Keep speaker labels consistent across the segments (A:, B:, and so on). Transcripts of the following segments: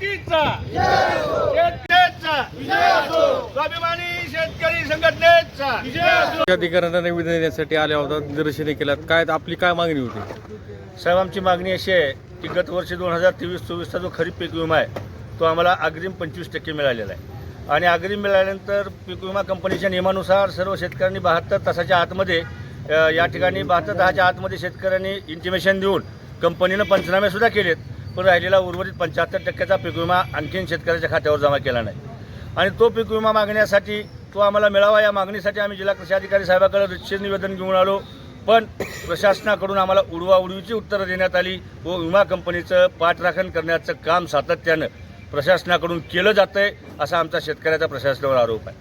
A: युतीचा शेतकऱ्याचा. स्वाभिमानी शेतकरी संघटनेचा.
B: अधिकाऱ्यांना निवेदन देण्यासाठी आल्या होता निदर्शने केल्यात. काय आपली काय मागणी होती?
A: साहेब आमची मागणी अशी आहे की गत वर्षी दोन हजार तेवीस चोवीसचा जो खरीप पीक विमा आहे तो आम्हाला अग्रिम पंचवीस टक्के मिळालेला आहे. आणि अग्रिम मिळाल्यानंतर पीक विमा कंपनीच्या नियमानुसार सर्व शेतकऱ्यांनी बहात्तर तासाच्या आतमध्ये या ठिकाणी बहात्तर तासाच्या आतमध्ये शेतकऱ्यांनी इंटिमेशन देऊन कंपनीनं पंचनामे सुद्धा केलेत. पण राहिलेला उर्वरित पंच्याहत्तर टक्क्याचा पीक विमा आणखीन शेतकऱ्याच्या खात्यावर जमा केला नाही. आणि तो पीक विमा मागण्यासाठी तो आम्हाला मिळावा या मागणीसाठी आम्ही जिल्हा कृषी अधिकारी साहेबाकडे रितशीर निवेदन घेऊन आलो. पण प्रशासनाकडून आम्हाला उडवा उडवीची उत्तरं देण्यात आली व विमा कंपनीचं पाठराखण करण्याचं काम सातत्यानं प्रशासनाकडून केलं जातं आहे असा आमचा शेतकऱ्याचा प्रशासनावर आरोप आहे.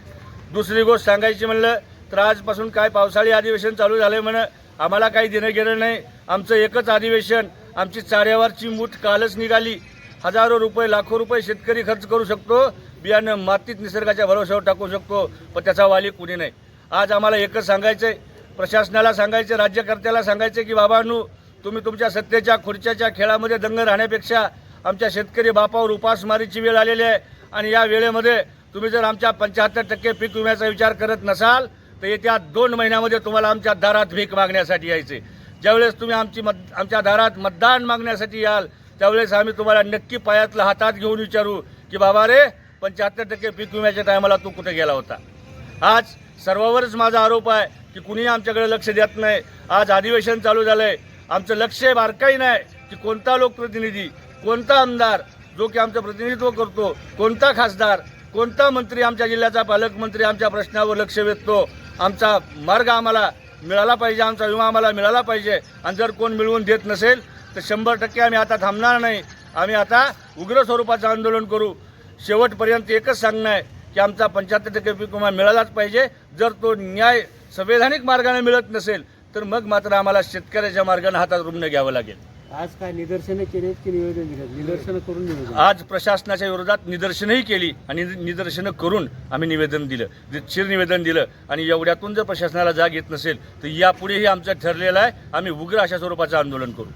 A: दुसरी गोष्ट सांगायची म्हणलं तर आजपासून काय पावसाळी अधिवेशन चालू झालंय म्हण आम्हाला काही देणं घेणं नाही. आमचं एकच अधिवेशन आमची चाऱ्यावरची मूठ कालच निघाली. हजारो रुपये लाखो रुपये शेतकरी खर्च करू शकतो. बियाणं मातीत निसर्गाच्या भरोश्यावर टाकू शकतो. पण त्याचा वाली कुणी नाही. आज आम्हाला एकच सांगायचं आहे प्रशासनाला सांगायचं राज्यकर्त्याला सांगायचं की बाबांनो तुम्ही तुमच्या सत्तेच्या खुर्च्याच्या खेळामध्ये दंग राहण्यापेक्षा आमच्या शेतकरी बापावर उपासमारीची वेळ आलेली आहे. आणि या वेळेमध्ये तुम्ही जर आमच्या पंच्याहत्तर टक्के पीक विम्याचा विचार करत नसाल तर येत्या दोन महिन्यामध्ये तुम्हाला आमच्या दारात भीक मागण्यासाठी यायचे ज्यावेळेस तुम्ही आमची मत आमच्या दारात मतदान मागण्यासाठी याल त्यावेळेस आम्ही तुम्हाला नक्की पायातलं हातात घेऊन विचारू की बाबा रे पंच्याहत्तर टक्के पीक विम्याच्या टायमाला तू कुठे गेला होता? आज सर्वावरच माझा आरोप आहे की कुणी आमच्याकडे लक्ष देत नाही. आज अधिवेशन चालू झालं आहे आमचं लक्ष बारकाही नाही की कोणता लोकप्रतिनिधी कोणता आमदार जो की आमचं प्रतिनिधित्व करतो कोणता खासदार कोणता मंत्री आमच्या जिल्ह्याचा पालकमंत्री आमच्या प्रश्नावर लक्ष वेधतो. आमचा मार्ग आम्हाला मिळाला पाहिजे आमचा विमा आम्हाला मिळाला पाहिजे. आणि जर कोण मिळवून देत नसेल तर शंभर टक्के आम्ही आता थांबणार नाही. आम्ही आता उग्र स्वरूपाचं आंदोलन करू. शेवटपर्यंत एकच सांगणं आहे की आमचा पंच्याहत्तर टक्के पीक विमा मिळालाच पाहिजे. जर तो न्याय संवैधानिक मार्गाने मिळत नसेल तर मग मात्र आम्हाला शेतकऱ्याच्या मार्गाने हातात रुग्ण घ्यावं लागेल.
C: आज काय निदर्शनं केली की निवेदन दिलं निदर्शनं करून निवेदन.
A: आज प्रशासनाच्या विरोधात निदर्शनही केली आणि निदर्शनं करून आम्ही निवेदन दिलं. रितशीर निवेदन दिलं आणि एवढ्यातून जर प्रशासनाला जाग येत नसेल तर यापुढेही आमचं ठरलेलं आहे आम्ही उग्र अशा स्वरूपाचं आंदोलन करू.